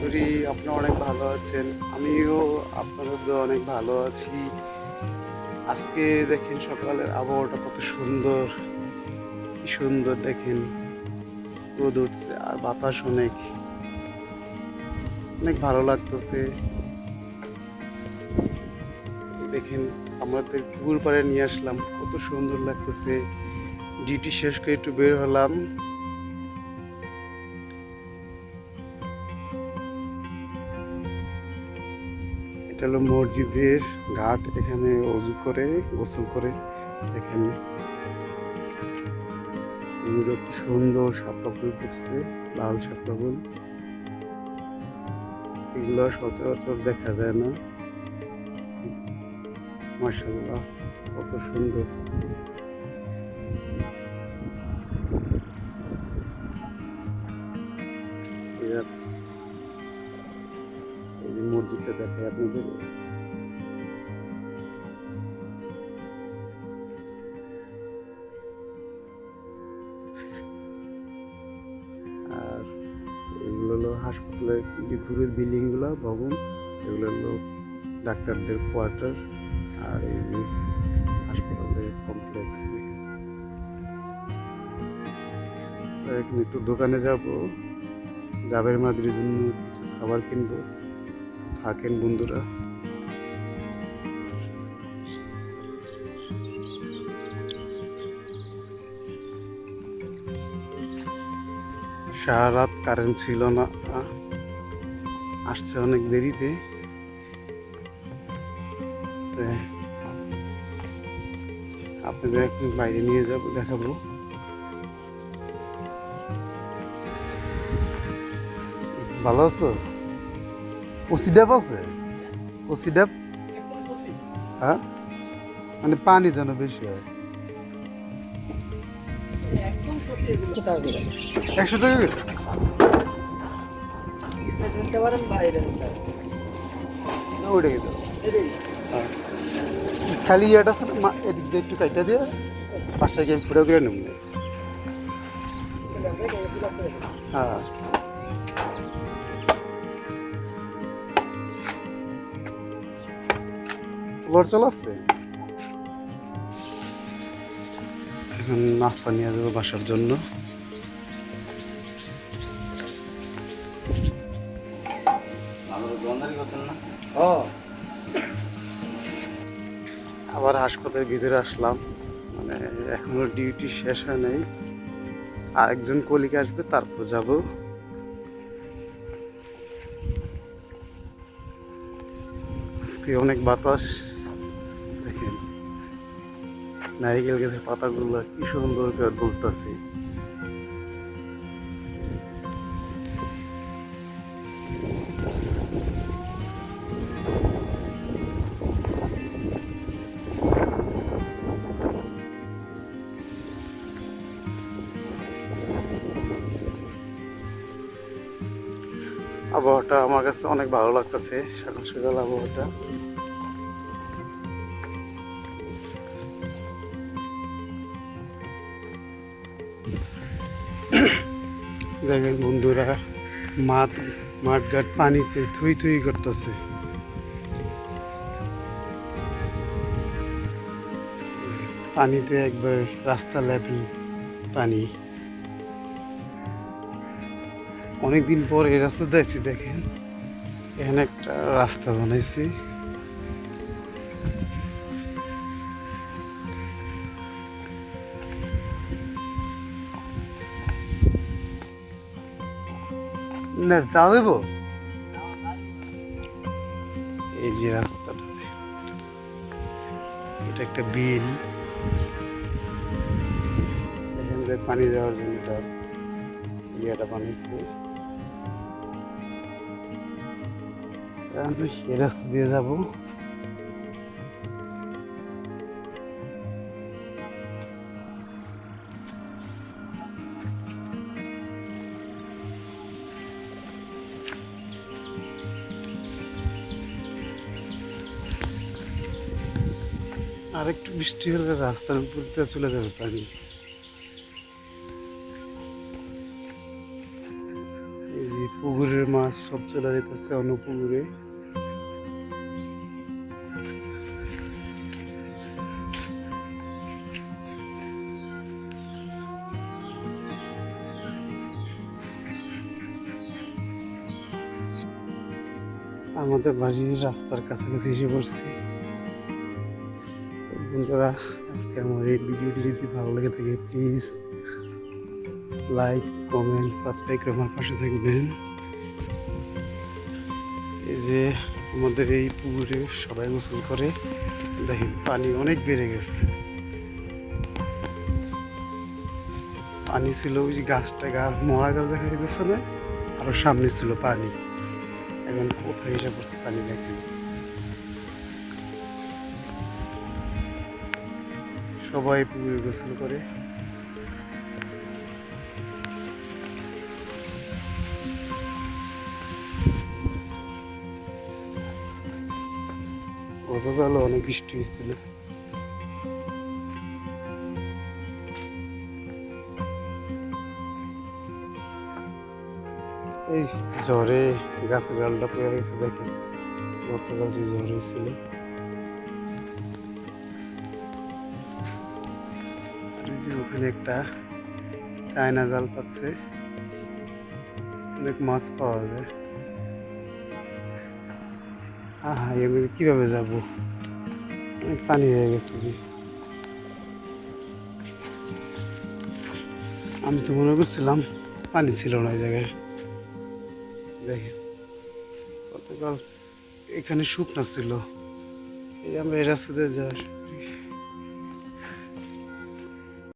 করি আপনারা অনেক ভালো আছেন। আমিও আপনাদের অনেক ভালো আছি। আজকে দেখেন সকালের আবহাওয়াটা কত সুন্দর। কি সুন্দর দেখেন। রোদ উঠছে আর বাতাস অনেক। অনেক ভালো লাগতেছে। দেখেন, আমাদের পুকুর পাড়ে নিয়ে আসলাম। কত সুন্দর লাগতেছে। ডিউটি শেষ করে একটু বের হলাম। এটা হলো মসজিদের ঘাট, এখানে অজু করে, গোসল করে এখানে সুন্দর সাপটা ফুল ফুটছে, লাল সাপটা ফুল। এগুলো সচরাচর দেখা যায় না। মার্শাল্লাহ কত সুন্দর। দেখায় আপনাদের আর এগুলো হলো হাসপাতালের যে দূরের বিল্ডিংগুলো, ভবন, এগুলো হলো ডাক্তারদের কোয়ার্টার আর এই যে হাসপাতালের কমপ্লেক্স। এখন একটু দোকানে যাব, জাবের মাদির জন্য কিছু খাবার কিনবো। থাকেন বন্ধুরা। সারা রাত কারেন্ট ছিল না। আসছে অনেক দেরিতে। আপনাদের এখন বাইরে নিয়ে যাব, দেখাবো। ভালো আছো? ওসি ড্যাপ আছে। ওসি ড্যাপ হ্যাঁ মানে পানি যেন বেশি হয়। একশো টাকা করে। না, কি দাও। হ্যাঁ। খালি ইয়েটা আছে না এদিক দিয়ে একটু কাইটা দিয়ে পাশে গিয়ে ফুটে করে নেব। হ্যাঁ। খবর চলাচ্ছে এখন নাস্তা নিয়ে যাব বাসার জন্য। আবার হাসপাতালের ভিতরে আসলাম। মানে এখনও ডিউটি শেষ হয় নাই। আরেকজন কলিগ আসবে তারপর যাব। আজকে অনেক বাতাস। নারিকেল গাছের পাতাগুলো কি সুন্দর করে দুলতেছে। আবহাওয়াটা আমার কাছে অনেক ভালো লাগতেছে সকাল সকাল আবহাওয়াটা। দেখেন বন্ধুরা, মাঠ মাঠ ঘাট পানিতে থুই থুই করতেছে। পানিতে একবার রাস্তা লেভেল পানি। অনেকদিন পর এই রাস্তা দেখছি, দেখেন। এখানে একটা রাস্তা বানাইছি। না, চা দেবো? এই যে রাস্তাটা, এটা একটা বিল। এখান পানি যাওয়ার জন্য এটা ইয়েটা বানিয়েছে। আমি এই রাস্তা দিয়ে যাব। আর একটু বৃষ্টি হলে রাস্তার উপর দিয়ে চলে যাবে পানি। এই যে পুকুরের মাছ সব চলে যেতেছে অন্য পুকুরে আমাদের বাড়ির রাস্তার কাছাকাছি এসে পড়ছি। বন্ধুরা আজকে আমার এই ভিডিওটি যদি ভালো লেগে থাকে প্লিজ লাইক কমেন্ট সাবস্ক্রাইব করে আমার পাশে থাকবেন। এই যে আমাদের এই পুকুরে সবাই গোসল করে, দেখেন পানি অনেক বেড়ে গেছে। পানি ছিল ওই যে গাছটা গাছ মরা গাছ দেখা যেতেছে না? আরও সামনে ছিল পানি। এখন কোথায় এসে পড়ছে পানি দেখেন। সবাই পুকুরে গোসল করে। গতকাল অনেক বৃষ্টি হয়েছিল। এই ঝড়ে গাছের ডালটা পড়ে গেছে দেখেন। গতকাল যে ঝড় হয়েছিল। যে ওখানে একটা চায়না জাল পাচ্ছে। অনেক মাছ পাওয়া যায়। আহা এগুলো কীভাবে যাব? অনেক পানি হয়ে গেছে জি। আমি তো মনে করছিলাম পানি ছিল না এই জায়গায়। দেখেন, গতকাল এখানে শুকনা ছিল। এই আমরা এই রাস্তাতে যা